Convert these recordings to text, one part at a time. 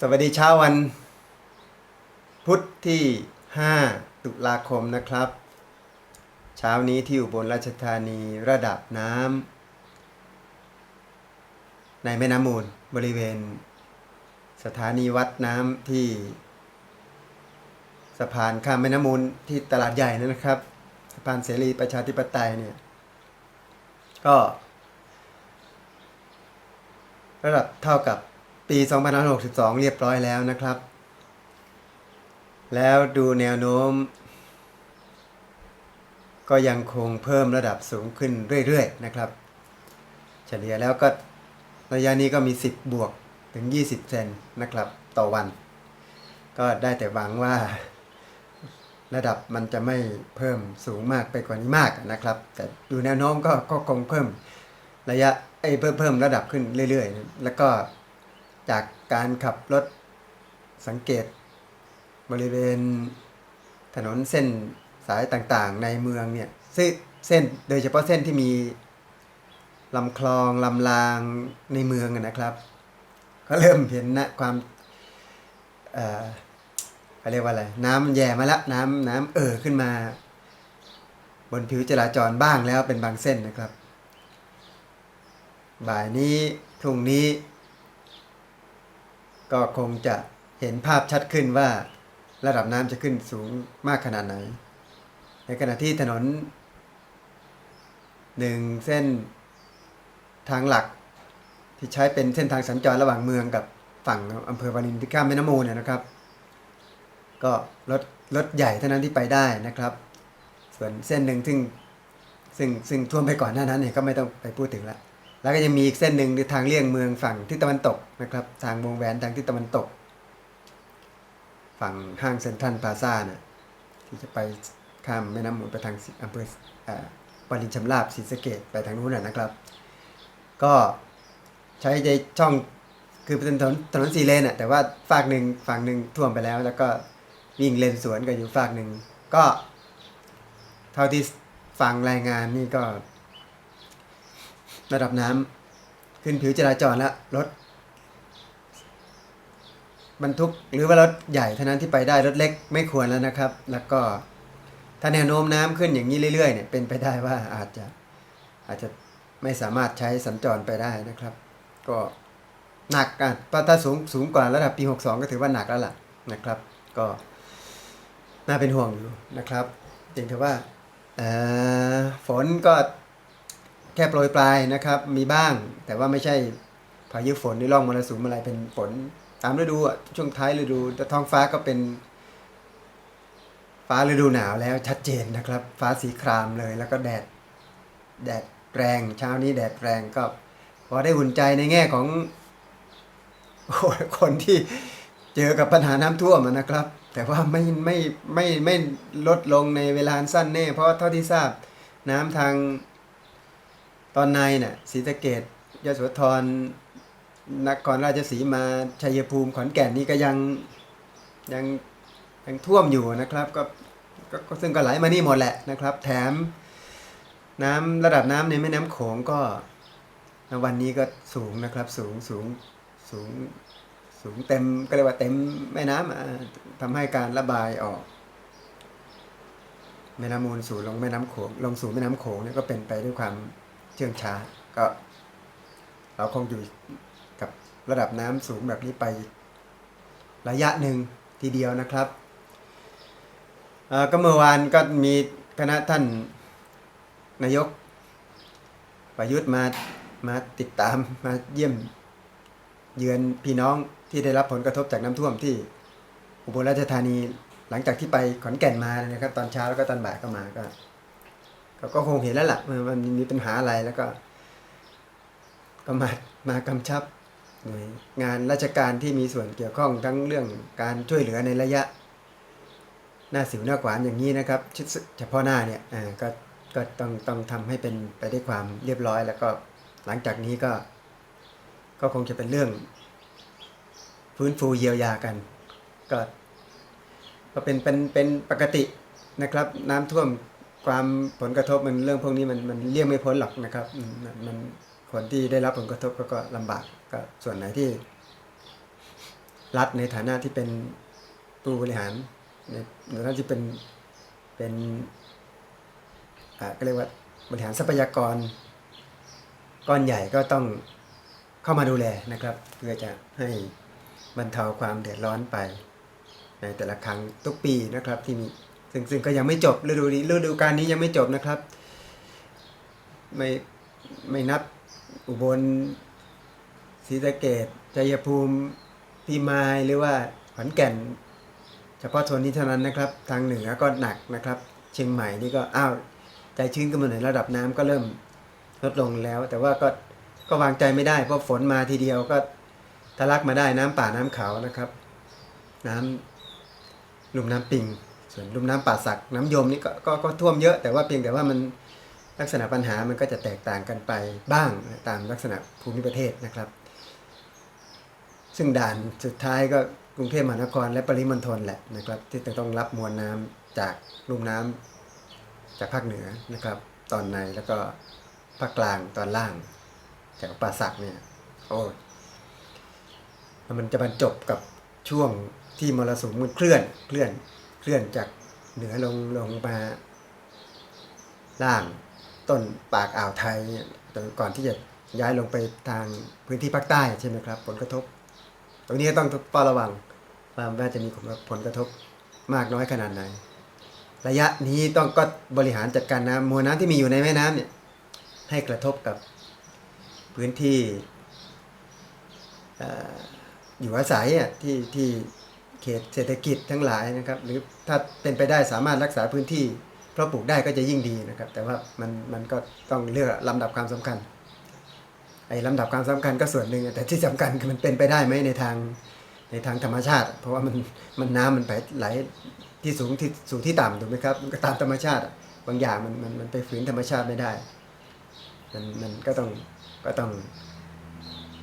สวัสดีเช้าวัน พุธที่ 5 ตุลาคมนะครับ เช้านี้ที่อุบลราชธานีระดับน้ำในแม่น้ำมูลบริเวณ สถานีวัดน้ำที่ สะพานข้ามแม่น้ำมูลที่ตลาดใหญ่นั่นนะครับ สะพานเสรีประชาธิปไตยเนี่ย ก็ ระดับเท่ากับ ปี2562 เรียบร้อยแล้วนะครับ แล้วดูแนวโน้ม ก็ยังคงเพิ่มระดับสูงขึ้นเรื่อยๆนะครับ เฉลี่ยแล้วก็ระยะนี้ก็มี 10 บวกถึง 20 เซนนะครับ ต่อวัน ก็ได้แต่หวังว่าระดับมันจะไม่เพิ่มสูงมากไปกว่านี้มากนะครับ แต่ดูแนวโน้มก็ก็คงเพิ่มระยะไอ้เพิ่มเพิ่มระดับขึ้นเรื่อยๆ แล้วก็ จากการขับรถสังเกต บริเวณถนนเส้นสายต่างๆ ในเมืองเนี่ยซึ่งเส้นโดยเฉพาะเส้นที่มีลำคลองลำรางในเมืองนะครับ ก็เริ่มเห็นนะความเอ่อเขาเรียกว่าอะไรน้ำมันแย่มาแล้วน้ำน้ำเอ่อขึ้นมา บนผิวจราจรบ้างแล้วเป็นบางเส้นนะครับ บ่ายนี้พรุ่งนี้ ก็คงจะเห็นภาพชัดขึ้นว่าระดับน้ำจะขึ้นสูงมากขนาดไหน ในขณะที่ถนนหนึ่งเส้นทางหลักที่ใช้เป็นเส้นทางสัญจรระหว่างเมืองกับฝั่งอำเภอวารินที่ข้ามแม่น้ำมูลเนี่ยนะครับ ก็รถรถใหญ่เท่านั้นที่ไปได้นะครับ ส่วนเส้นหนึ่งซึ่งซึ่งซึ่งท่วมไปก่อนหน้านั้นเนี่ยก็ไม่ต้องไปพูดถึงละ แล้วก็จะมีอีกเส้นหนึ่งคือทางเลี่ยงเมืองฝั่งทิศตะวันตกนะครับ ทางวงแหวนทางทิศตะวันตก ฝั่งห้างเซ็นทรัลพลาซ่าน่ะที่จะไปข้ามแม่น้ำมูลไปทางอำเภอเอ่อวารินชำราบศรีสะเกดไปทางนู้นนะครับ ก็ใช้ในช่องคือเป็นถนนถนนสี่เลนอะแต่ว่าฝากหนึ่งฝั่งหนึ่งท่วมไปแล้ว แล้วก็วิ่งเลนสวนกันอยู่ฝากหนึ่งก็ เท่าที่ฟังรายงานนี่ก็ ระดับน้ำขึ้นผิวจราจรแล้วรถบรรทุกหรือว่ารถใหญ่เท่านั้นที่ไปได้รถเล็กไม่ควรแล้วนะครับ แล้วก็ถ้าแนวโน้มน้ำขึ้นอย่างนี้เรื่อยๆเนี่ยเป็นไปได้ว่าอาจจะอาจจะไม่สามารถใช้สัญจรไปได้นะครับ ก็หนักอะเพราะถ้าสูงสูงกว่าระดับปี 62 ก็ถือว่าหนักแล้วล่ะนะครับ ก็น่าเป็นห่วงอยู่นะครับเพียงแต่ว่าฝนก็ แค่โปรยปลายนะครับมีบ้าง แต่ว่าไม่ใช่พายุฝนหรือร่องมรสุมอะไรเป็นฝนตามฤดูอะช่วงท้ายฤดูแต่ท้องฟ้าก็เป็น ฟ้าฤดูหนาวแล้วชัดเจนนะครับ ฟ้าสีครามเลยแล้วก็แดดแดดแรงเช้านี้แดดแรงก็พอได้หุ่นใจในแง่ของคนที่เจอกับปัญหาน้ำท่วมนะครับ แต่ว่าไม่ไม่ไม่ไม่ลดลงในเวลาสั้นแน่ เพราะเท่าที่ทราบน้ำทาง ตอนในน่ะศรีสะเกดยโสธรนครราชสีมาชัยภูมิขอนแก่นนี่ก็ยังยังยังท่วมอยู่นะครับก็ก็ซึ่งก็ไหลมานี่หมดแหละนะครับ แถมน้ำระดับน้ำในแม่น้ำโขงก็วันนี้ก็สูงนะครับ สูงสูงสูงสูงเต็มก็เรียกว่าเต็มแม่น้ำอะทำให้การระบายออก แม่น้ำมูลสู่ลงแม่น้ำโขงลงสู่แม่น้ำโขงเนี่ยก็เป็นไปด้วยความ เชื่องช้าก็ เราคงอยู่กับระดับน้ำสูงแบบนี้ไประยะหนึ่งทีเดียวนะครับก็เมื่อวานก็มีคณะท่านนายก ประยุทธ์มามาติดตามมาเยี่ยมเยือนพี่น้องที่ได้รับผลกระทบจากน้ำท่วมที่อุบลราชธานีหลังจากที่ไปขอนแก่นมานะครับ ตอนเช้าแล้วก็ตอนบ่ายก็มาก็ ก็ก็คงเห็นแล้วล่ะว่ามันมีปัญหาอะไรแล้วก็ก็มามากำชับหน่วยงานราชการที่มีส่วนเกี่ยวข้องทั้งเรื่องการช่วยเหลือในระยะ หน้าสิวหน้าขวานอย่างนี้นะครับชุดเฉพาะหน้าเนี่ยอ่าก็ก็ต้องต้องทำให้เป็นไปได้วยความเรียบร้อย แล้วก็หลังจากนี้ก็ ก็คงจะเป็นเรื่อง ฟื้นฟูเยียวยากัน ก็ก็เป็นเป็นเป็นปกตินะครับ น้ำท่วม ความผลกระทบมันเรื่องพวกนี้มันมันเลี่ยงไม่พ้นหรอกนะครับมันมันคนที่ได้รับผลกระทบก็ก็ลำบากก็ส่วนไหนที่ รัฐในฐานะที่เป็นผู้บริหารในฐานะที่เป็นเป็นอ่าก็เรียกว่าบริหารทรัพยากร ก้อนใหญ่ก็ต้องเข้ามาดูแลนะครับ เพื่อจะให้บรรเทาความเดือดร้อนไป ในแต่ละครั้งทุกปีนะครับที่มี ซึ่งซึ่งก็ยังไม่จบฤดูนี้ฤดูการนี้ยังไม่จบนะครับ ไม่ไม่นับอุบลศรีสะเกดชัยภูมิพิมายหรือว่าขอนแก่น เฉพาะโซนนี้เท่านั้นนะครับ ทางเหนือก็หนักนะครับ เชียงใหม่นี่ก็อ้าวใจชื้นขึ้นมาหน่อยระดับน้ำก็เริ่มลดลงแล้ว แต่ว่าก็ก็วางใจไม่ได้เพราะฝนมาทีเดียวก็ทะลักมาได้น้ำป่าน้ำเขานะครับ น้ำลุ่มน้ำปิง ส่วนลุ่มน้ำป่าสักน้ำยมนี่ก็ก็ก็ท่วมเยอะ แต่ว่าเพียงแต่ว่ามันลักษณะปัญหามันก็จะแตกต่างกันไปบ้างตามลักษณะภูมิประเทศนะครับ ซึ่งด่านสุดท้ายก็กรุงเทพมหานครและปริมณฑลแหละนะครับ ที่จะต้องรับมวลน้ำจากลุ่มน้ำจากภาคเหนือนะครับ ตอนในแล้วก็ภาคกลางตอนล่างจากป่าสักเนี่ยโอ้ยมันจะบรรจบกับช่วงที่มรสุมมันเคลื่อนเคลื่อน เคลื่อนจากเหนือลงลงมาล่างต้นปากอ่าวไทยเนี่ยก่อนที่จะย้ายลงไปทางพื้นที่ภาคใต้ใช่ไหมครับ ผลกระทบ ตรงนี้ต้องเฝ้าระวังว่าว่าจะมีผลกระทบมากน้อยขนาดไหน ระยะนี้ต้องก็บริหารจัดการน้ำมวลน้ำที่มีอยู่ในแม่น้ำเนี่ยให้กระทบกับพื้นที่อออยู่อาศัยอะที่ที่ ขตเศรษฐกิจทั้งหลายนะครับ หรือถ้าเป็นไปได้สามารถรักษาพื้นที่ เพราะปลูกได้ก็จะยิ่งดีนะครับ แต่ว่ามันมันก็ต้องเลือกลำดับความสำคัญไอ้ลำดับความสำคัญก็ส่วนหนึ่งแต่ที่สำคัญคือมันเป็นไปได้ไหมในทางในทางธรรมชาติ เพราะว่ามันมันน้ำมันไปไหลที่สูงที่สูงที่ต่ำถูกไหมครับมันก็ตามธรรมชาติบางอย่างมันมันมันไปฝืนธรรมชาติไม่ได้ มันมันก็ต้องก็ต้อง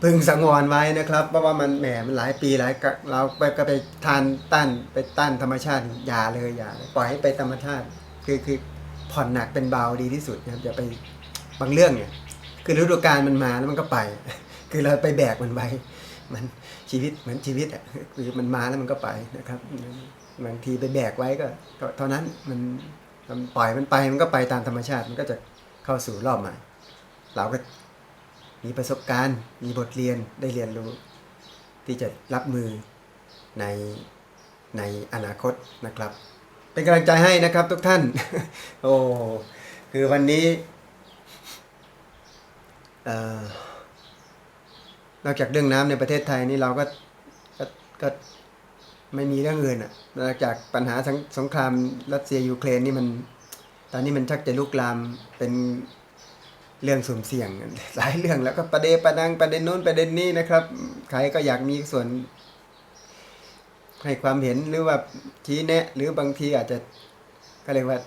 พึงสังวรไว้นะครับ เพราะว่ามันแหมมันหลายปีหลายกะเราไปก็ไปทานต้านไปต้านธรรมชาติอย่าเลยอย่าเลยปล่อยให้ไปธรรมชาติ คือคือผ่อนหนักเป็นเบาดีที่สุดนะครับอย่าไปบางเรื่องเนี่ย คือฤดูกาลมันมาแล้วมันก็ไป คือเราไปแบกมันไว้มันชีวิตเหมือนชีวิตอะคือมันมาแล้วมันก็ไปนะครับบางทีไปแบกไว้ก็เท่านั้นมันมันปล่อยมันไปมันก็ไปตามธรรมชาติมันก็จะเข้าสู่รอบใหม่เราก็ มีประสบการณ์ มีบทเรียนได้เรียนรู้ ที่จะรับมือในในอนาคตนะครับ เป็นกำลังใจให้นะครับทุกท่าน โอ้คือวันนี้นอกจากเรื่องน้ำในประเทศไทยนี่เราก็ก็ก็ไม่มีเรื่องอื่นอะนอกจากปัญหาสงสงครามรัสเซียยูเครนนี่มัน ตอนนี้มันชักจะลุกลามเป็น เรื่องสุ่มเสี่ยงหลายเรื่องแล้วก็ประเด็นประดังประเด็นโน้นประเด็นนี้นะครับ ใครก็อยากมีส่วน ให้ความเห็นหรือว่าชี้แนะ หรือบางทีอาจจะก็เรียกว่า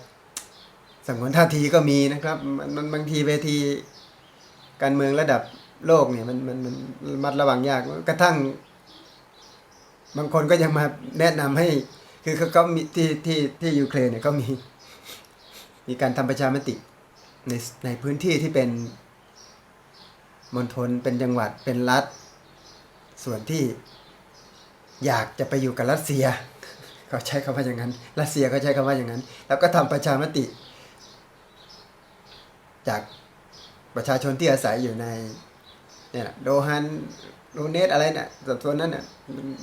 สังวนท่าทีก็มีนะครับ มันบางทีเวทีการเมืองระดับโลกเนี่ยมันมันมันมัดระวังยากกระทั่ง บางคนก็ยังมาแนะนำให้ คือเขาเขามีที่ที่ที่ยูเครนเนี่ยเขามี มีการทำประชามติ ในในพื้นที่ที่เป็นมณฑลเป็นจังหวัดเป็นรัฐ ส่วนที่อยากจะไปอยู่กับรัสเซียเขาใช้คำว่าอย่างนั้น รัสเซียเขาใช้คำว่าอย่างนั้น แล้วก็ทำประชามติ จากประชาชนที่อาศัยอยู่ในเนี่ยโดฮันโดเนตอะไรเนี่ยส่วนนั้นเนี่ย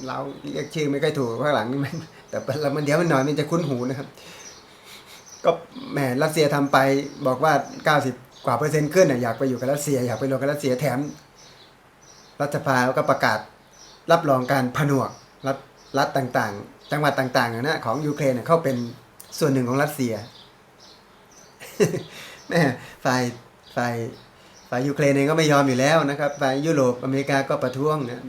เราเรียกชื่อไม่ค่อยถูกข้างหลังนี่มันแต่เรามันเดี๋ยวมันหน่อยมันจะคุ้นหูนะครับ ก็แหมรัสเซียทำไปบอกว่า 90 กว่าเปอร์เซ็นต์ขึ้นน่ะอยากไปอยู่กับรัสเซีย อยากไปลงกับรัสเซียแถม รัฐสภาก็ประกาศรับรองการผนวกรัฐรัฐต่างๆ จังหวัดต่างๆนะของยูเครนเนี่ยเข้าเป็นส่วนหนึ่งของรัสเซียแม่ฝ่ายฝ่ายฝ่ายยูเครนเองก็ไม่ยอมอยู่แล้วนะครับฝ่ายยุโรปอเมริกาก็ประท้วงนะ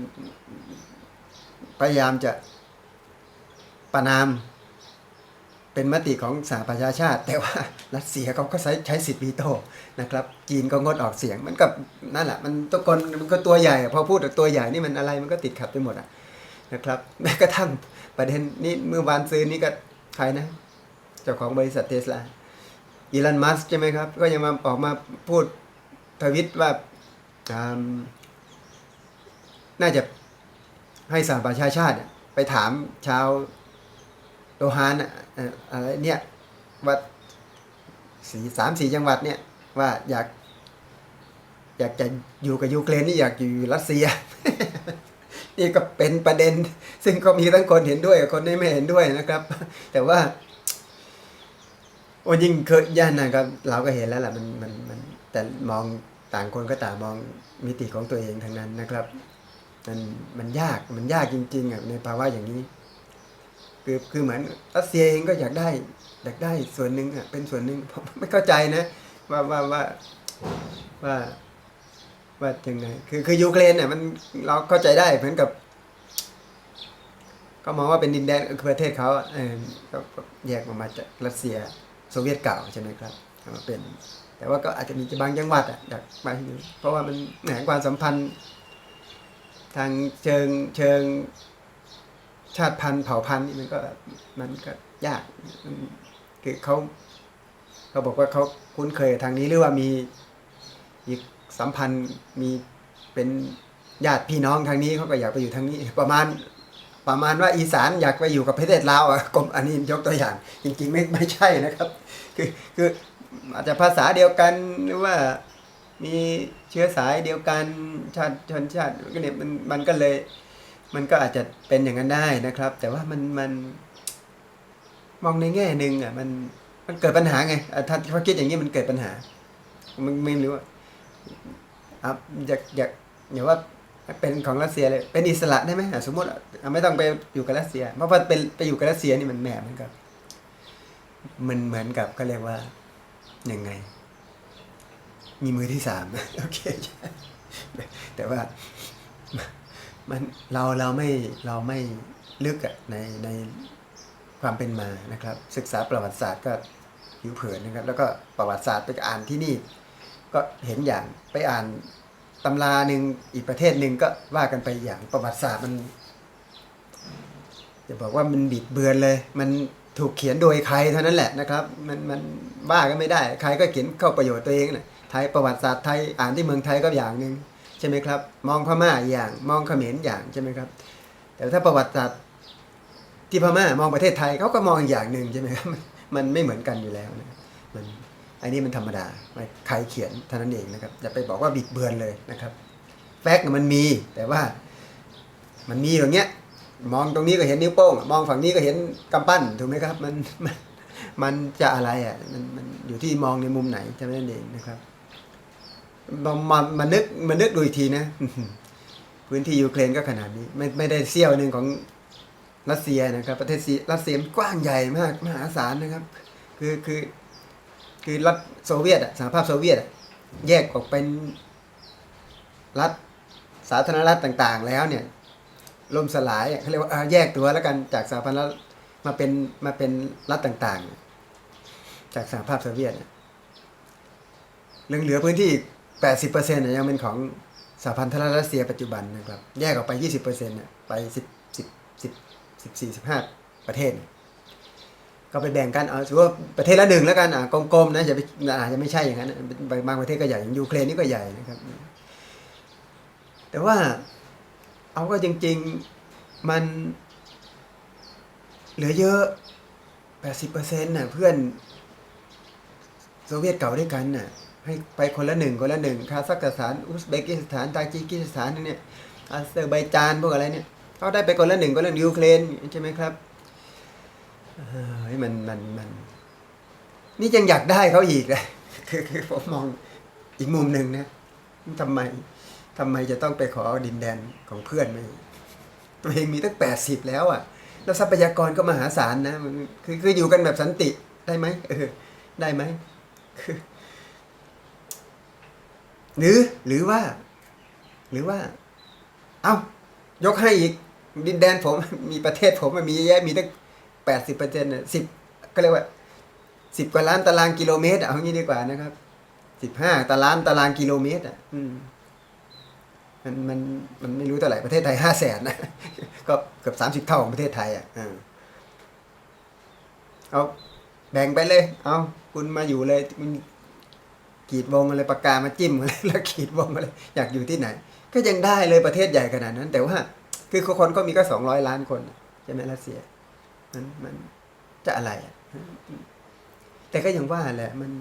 พยายามจะประนาม เป็นมติของสหประชาชาติ แต่ว่ารัสเซียเขาก็ใช้ใช้สิทธิ์วีโต้นะครับ จีนก็งดออกเสียงมันกับนั่นแหละมันทุกคนมันก็ตัวใหญ่พอพูดตัวใหญ่นี่มันอะไรมันก็ติดขัดไปหมดอะนะครับแม้กระทั่งประเด็นนี้เมื่อวานซื้อนี่ก็ใครนะ เจ้าของบริษัทเทสลาอีลอนมัสใช่ไหมครับ ก็ยังมาออกมาพูดทวิตว่าอ่าน่าจะให้สหประชาชาติไปถามชาว โลฮานอะอะไรเนี่ยว่าสี่สามสี่จังหวัดเนี่ยว่าอยากอยากจะอยู่กับยูเครนนี่อยากอยู่รัสเซีย นี่ก็เป็นประเด็น ซึ่งก็มีทั้งคนเห็นด้วยกับคนที่ไม่เห็นด้วยนะครับ แต่ว่า โอ้ยิ่งเคยย่านนะครับ เราก็เห็นแล้วแหละมันมันมันแต่มองต่างคนก็ต่างมองมิติของตัวเองทั้งนั้นนะครับ มันมันยากมันยากจริงๆอะในภาวะอย่างนี้ คือคือเหมือนรัสเซียเองก็อยากได้อยากได้ส่วนหนึ่งอะเป็นส่วนหนึ่งผมไม่เข้าใจนะว่าว่าว่าว่าว่ายังไงคือคือยูเครนเนี่ยมันเราเข้าใจได้เหมือนกับ ก็มองว่าเป็นดินแดนคือประเทศเขาอะเออก็แยกออกมาจากรัสเซียโซเวียตเก่าใช่ไหมครับมาเป็น แต่ว่าก็อาจจะมีบางจังหวัดอะอยากไปอยู่เพราะว่ามันแหมความสัมพันธ์ ทางเชิงเชิง ชาติพันธุ์เผ่าพันธุ์นี่มันก็มันก็ยากคือเขาเขาบอกว่าเขาคุ้นเคยทางนี้หรือว่ามีอีกสัมพันธ์มีเป็นญาติพี่น้องทางนี้เขาก็อยากไปอยู่ทางนี้ ประมาณประมาณว่าอีสานอยากไปอยู่กับประเทศลาวอะกรมอันนี้ยกตัวอย่าง จริง ๆ ไม่ไม่ใช่นะครับ คือคืออาจจะภาษาเดียวกันหรือว่ามีเชื้อสายเดียวกันชาติชนชาติก็เนี่ยมันมันก็เลย มันก็อาจจะเป็นอย่างนั้นได้นะครับ แต่ว่ามันมันมองในแง่หนึ่งอะมันมันเกิดปัญหาไงถ้าเขาคิดอย่างนี้มันเกิดปัญหา มันไม่รู้ว่าอะอยากอยากอย่าว่าเป็นของรัสเซียเลยเป็นอิสระได้ไหมสมมติอะไม่ต้องไปอยู่กับรัสเซีย เพราะว่าเป็นไปอยู่กับรัสเซียนี่มันแหมมันกับมันเหมือนกับเขาเรียกว่ายังไง มีมือที่สามโอเคแต่ว่า มันเราเราไม่เราไม่ลึกอะในในความเป็นมานะครับ ศึกษาประวัติศาสตร์ก็ผิวเผินนะครับ แล้วก็ประวัติศาสตร์ไปอ่านที่นี่ ก็เห็นอย่างไปอ่านตำราหนึ่งอีกประเทศหนึ่งก็ว่ากันไปอย่างประวัติศาสตร์มันจะบอกว่ามันบิดเบือนเลย มันถูกเขียนโดยใครเท่านั้นแหละนะครับ มันมันว่าก็ไม่ได้ ใครก็เขียนเข้าประโยชน์ตัวเองแหละไทยประวัติศาสตร์ไทยอ่านที่เมืองไทยก็อย่างหนึ่ง ใช่ไหมครับ มองพม่าอย่างมองเขมรอย่างใช่ไหมครับ แต่ถ้าประวัติศาสตร์ที่พม่ามองประเทศไทยเขาก็มองอีกอย่างหนึ่งใช่ไหมครับมันไม่เหมือนกันอยู่แล้วนะมันอันนี้มันธรรมดาใครเขียนเท่านั้นเองนะครับอย่าไปบอกว่าบิดเบือนเลยนะครับ แฟกต์มันมีแต่ว่ามันมีอย่างเงี้ย มองตรงนี้ก็เห็นนิ้วโป้ง มองฝั่งนี้ก็เห็นกำปั้นถูกไหมครับ มันมันมันจะอะไรอะมันมันอยู่ที่มองในมุมไหนเท่านั้นเองนะครับ มามามานึกมานึกดูอีกทีนะพื้นที่ยูเครนก็ขนาดนี้ ไม่ไม่ได้เสี้ยวหนึ่งของรัสเซียนะครับ ประเทศรัสเซียกว้างใหญ่มากมหาศาลนะครับ คือคือคือรัฐโซเวียตอะสหภาพโซเวียตแยกออกเป็นรัฐสาธารณรัฐต่างๆ แล้วเนี่ยล่มสลายเขาเรียกว่าแยกตัวแล้วกันจากสหพันธรัฐมาเป็นมาเป็นรัฐต่างๆ จากสหภาพโซเวียตเหลือเหลือพื้นที่ แปดสิบเปอร์เซ็นต์ยังเป็นของสหพันธรัฐรัสเซียปัจจุบันนะครับ แยกออกไปยี่สิบเปอร์เซ็นต์เนี่ยไปสิบสิบสิบสิบสี่สิบห้าประเทศ ก็ไปแบ่งกันเอาถือว่าประเทศละหนึ่งแล้วกันอะกลมๆนะอย่าไปอาจจะไม่ใช่อย่างนั้นบางประเทศก็ใหญ่อย่างยูเครนนี่ก็ใหญ่นะครับ แต่ว่าเอาก็จริง ๆมันเหลือเยอะแปดสิบเปอร์เซ็นต์น่ะเพื่อนโซเวียตเก่าด้วยกันน่ะ ให้ไปคนละหนึ่งคนละหนึ่งคาซัคสถานอุซเบกิสถานตาจิกิสถานเนี่ยอาเซอร์ไบจานพวกอะไรเนี่ยเขาได้ไปคนละหนึ่งคนละยูเครนใช่ไหมครับเฮ้ยมันมันมันนี่ยังอยากได้เขาอีกเลยคือคือผมมองอีกมุมหนึ่งนะทำไมทำไมจะต้องไปขอดินแดนของเพื่อนไม่ตัวเองมีตั้งแปดสิบแล้วอะ แล้วทรัพยากรก็มหาศาลนะคือคืออยู่กันแบบสันติได้ไหมเออได้ไหมคือ หรือหรือว่า หรือว่า เอ้ายกให้อีก ดินแดนผม มีประเทศผมมันมีเยอะแยะมีตั้งแปดสิบเปอร์เซ็นต์สิบก็เรียกว่าสิบกว่าล้านตารางกิโลเมตร เอางี้ดีกว่านะครับสิบห้าตารางตารางกิโลเมตร อะ อืมมันมันมันไม่รู้เท่าไหร่ประเทศไทยห้าแสนนะก็เกือบสามสิบเท่าของประเทศไทยอะเอาแบ่งไปเลย เอาคุณมาอยู่เลยคุณ ขีดวงอะไรปากกามาจิ้มอะไรแล้วขีดวงอะไรอยากอยู่ที่ไหน ก็ยังได้เลยประเทศใหญ่ขนาดนั้น แต่ว่า คือคนก็มีก็สองร้อยล้านคนใช่ไหมรัสเซียมันมันจะอะไร แต่ก็ยังว่าแหละมัน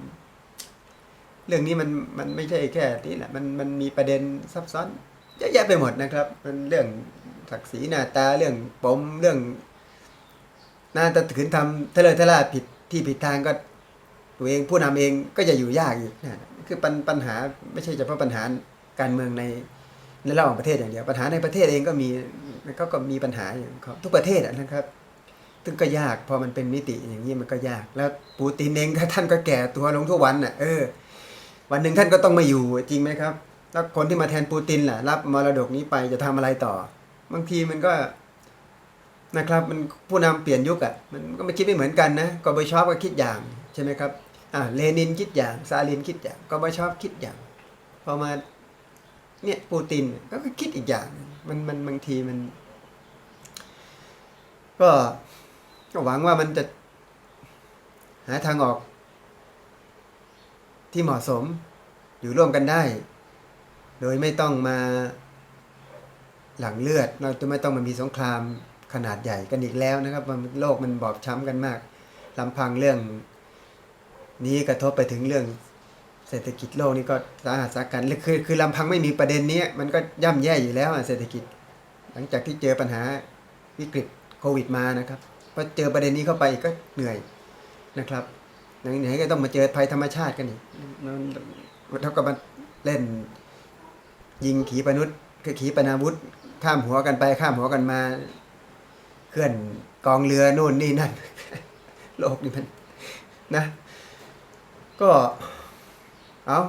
เรื่องนี้มันมันไม่ใช่แค่นี้แหละมันมันมีประเด็นซับซ้อนเยอะแยะไปหมดนะครับ มันเรื่องศักดิ์ศรีหน้าตาเรื่องปมเรื่องน่าจะถืนทำเทเลทล่าผิดที่ผิดทางก็ ตัวเองผู้นำเองก็จะอยู่ยากอีกนะคือปัญปัญหาไม่ใช่เฉพาะปัญหาการเมืองในในระหว่างประเทศอย่างเดียวปัญหาในประเทศเองก็มีก็ก็มีปัญหาอยู่ของเขาทุกประเทศนะครับซึ่งก็ยากพอมันเป็นมิติอย่างนี้มันก็ยาก แล้วปูตินเองท่านก็แก่ตัวลงทุกวันน่ะเออ วันหนึ่งท่านก็ต้องมาอยู่จริงไหมครับ แล้วคนที่มาแทนปูตินล่ะ รับมรดกนี้ไปจะทำอะไรต่อ บางทีมันก็นะครับ มันผู้นำเปลี่ยนยุคอะ่ะมันก็ไม่คิดไม่เหมือนกันนะกบชอบก็คิดอย่างใช่ไหมครับ อ่าเลนินคิดอย่างซาลินคิดอย่างกบชอบคิดอย่างพอมาเนี่ยปูตินก็คิดอีกอย่าง มันมันบางทีมัน ก็ก็หวังว่ามันจะหาทางออก ที่เหมาะสมอยู่ร่วมกันได้ โดยไม่ต้องมาหลังเลือด เราจะไม่ต้องมามีสงครามขนาดใหญ่กันอีกแล้วนะครับโลกมันบอบช้ำกันมากลำพังเรื่อง นี้กระทบไปถึงเรื่องเศรษฐกิจโลกนี่ก็สาหัสสากันคือคือลำพังไม่มีประเด็นนี้มันก็ย่ำแย่อยู่แล้วเศรษฐกิจ หลังจากที่เจอปัญหาวิกฤตโควิดมานะครับพอเจอประเด็นนี้เข้าไปก็เหนื่อยนะครับไหนๆก็ต้องมาเจอภัยธรรมชาติกันอีกมันเท่ากับมาเล่น ยิงขีปนาวุธคือขีปนาวุธ ข้ามหัวกันไปข้ามหัวกันมา เคลื่อนกองเรือนู่นนี่นั่น โลกนี่มันนะ ก็ เอา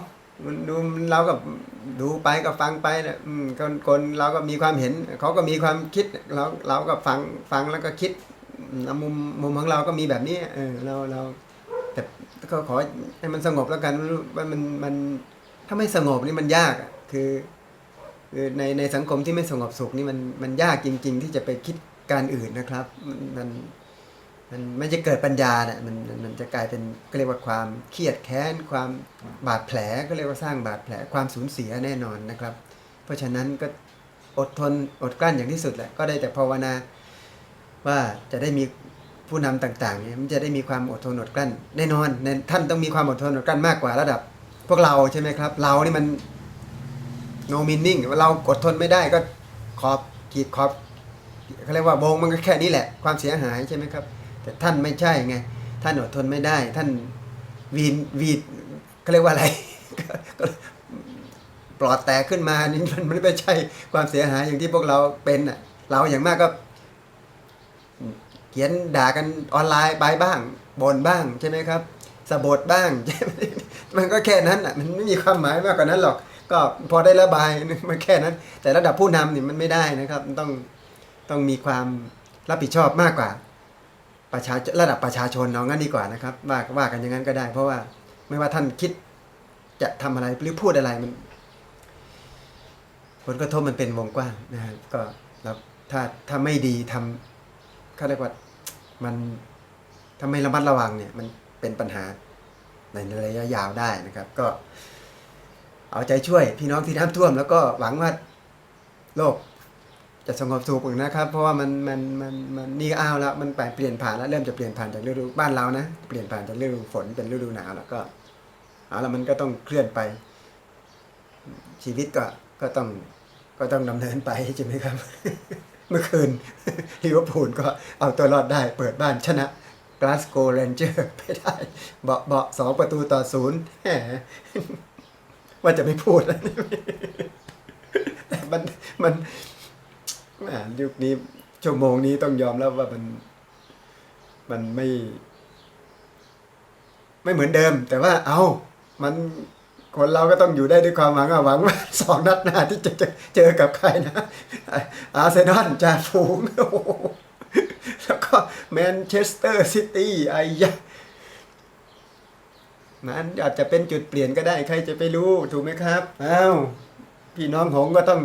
มันดูเราก็ดูไปก็ฟังไปนะอืมคนคนเราก็มีความเห็น เขาก็มีความคิดเราเราก็ฟังฟังแล้วก็คิดมุมมุมของเราก็มีแบบนี้ เออเราเรา แต่ก็ขอให้มันสงบแล้วกันว่ามันมันถ้าไม่สงบนี่มันยากอะคือคือในในสังคมที่ไม่สงบสุขนี่มันมันยากจริง ๆ ที่จะไปคิดการอื่นนะครับ มัน มันไม่จะเกิดปัญญาเนี่ยมันมันจะกลายเป็นก็เรียกว่าความเครียดแค้น ความบาดแผลก็เรียกว่าสร้างบาดแผลความสูญเสียแน่นอนนะครับ เพราะฉะนั้นก็อดทนอดกลั้นอย่างที่สุดแหละก็ได้แต่ภาวนาว่าจะได้มีผู้นำต่างๆเนี่ยมันจะได้มีความอดทนอดกลั้นแน่นอนท่านต้องมีความอดทนอดกลั้นมากกว่าระดับ พวกเราใช่ไหมครับ เรานี่มัน no meaning ว่าเราอดทนไม่ได้ก็ขอบขีดขอบเขาเรียกว่าวงมันก็แค่นี้แหละ ความเสียหายใช่ไหมครับ แต่ท่านไม่ใช่ไง ท่านอดทนไม่ได้ ท่านวีนวีดเขาเรียกว่าอะไรปลอดแตกขึ้นมานี่มันไม่ใช่ความเสียหายอย่างที่พวกเราเป็นอะ เราอย่างมากก็เขียนด่ากันออนไลน์ไปบ้างบ่นบ้างใช่ไหมครับสะบดบ้าง มันก็แค่นั้นอะ มันไม่มีความหมายมากกว่านั้นหรอก ก็พอได้ระบายมันแค่นั้น แต่ระดับผู้นำนี่มันไม่ได้นะครับ ต้องต้องมีความรับผิดชอบมากกว่า ประชาระดับประชาชนเอางั้นดีกว่านะครับ ว่าว่ากันอย่างนั้นก็ได้ เพราะว่าไม่ว่าท่านคิดจะทำอะไรหรือพูดอะไรมัน ผลกระทบมันเป็นวงกว้างนะฮะก็แล้วถ้าถ้าไม่ดีทำเขาเรียกว่ามันถ้าไม่ระมัดระวังเนี่ย มันเป็นปัญหาในระยะยาวได้นะครับ ก็ เอาใจช่วยพี่น้องที่น้ำท่วม แล้วก็หวังว่าโลก จะสงบสุขนะครับ เพราะว่ามันมันมันมันนี่อ้าวแล้วมันแปลเปลี่ยนผ่านแล้วเริ่มจะเปลี่ยนผ่านจากฤดูบ้านเรานะเปลี่ยนผ่านจากฤดูฝนเป็นฤดูหนาวแล้วก็เอาแล้วมันก็ต้องเคลื่อนไป ชีวิตก็ก็ต้องก็ต้องดำเนินไปใช่ไหมครับ เมื่อคืนลิเวอร์พูลก็เอาตัวรอดได้ เปิดบ้านชนะกลาสโกเรนเจอร์ไปได้เบาะเบาสองประตูต่อศูนย์แหมว่าจะไม่พูดแล้วมันมัน ยุคนี้ชั่วโมงนี้ต้องยอมแล้วว่ามันมันไม่ ไม่เหมือนเดิม แต่ว่าเอามันคนเราก็ต้องอยู่ได้ด้วยความหวังหวังว่าสองนัดหน้าที่จะเจอเจอกับใครนะ อาร์เซนอลจ่าฝูงแล้วก็แมนเชสเตอร์ซิตี้ไอ้ยะนั้นอาจจะเป็นจุดเปลี่ยนก็ได้ใครจะไปรู้ถูกไหมครับอ้าวพี่น้องหงก็ต้อง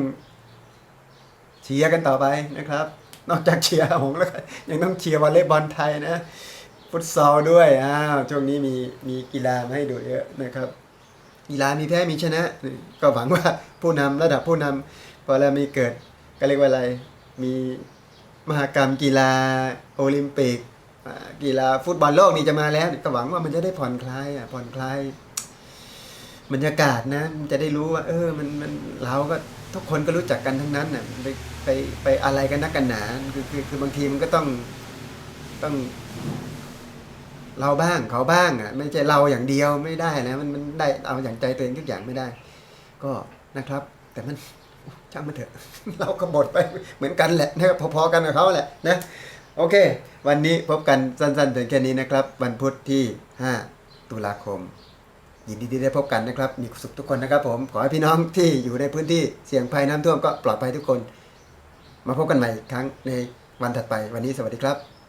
ชียร์กันต่อไปนะครับ นอกจากเชียร์หงแล้วยังต้องเชียร์วอลเลย์บอลไทยนะ ฟุตซอลด้วยอ้าวช่วงนี้มีมีกีฬามาให้ดูเยอะนะครับกีฬามีแพ้มีชนะ ก็หวังว่าผู้นำระดับผู้นำพอแล้วมีเกิดก็เรียกว่าอะไรมีมหกรรมกีฬาโอลิมปิกกีฬาฟุตบอลโลกนี่จะมาแล้ว ก็หวังว่ามันจะได้ผ่อนคลายอะผ่อนคลาย บรรยากาศนะมันจะได้รู้ว่า เออมันมันเราก็ทุกคนก็รู้จักกันทั้งนั้นน่ะไปไปไปอะไรกันนักกันหนาคือคือคือบางทีมันก็ต้องต้อง เราบ้างเขาบ้างอะ ไม่ใช่เราอย่างเดียวไม่ได้นะมันมันได้เอาอย่างใจตัวเองทุกอย่างไม่ได้ ก็นะครับ แต่มันช่างมันเถอะ เราก็บทไปเหมือนกันแหละนะครับพอๆกันกับเขาแหละนะโอเค วันนี้พบกันสั้นๆเพียงแค่นี้นะครับ วันพุธที่ 5 ตุลาคม ยินดีที่ได้พบกันนะครับ มีสุขทุกคนนะครับผม ขอให้พี่น้องที่อยู่ในพื้นที่เสี่ยงภัยน้ำท่วมก็ปลอดภัยทุกคน มาพบกันใหม่ครั้งในวันถัดไป วันนี้สวัสดีครับ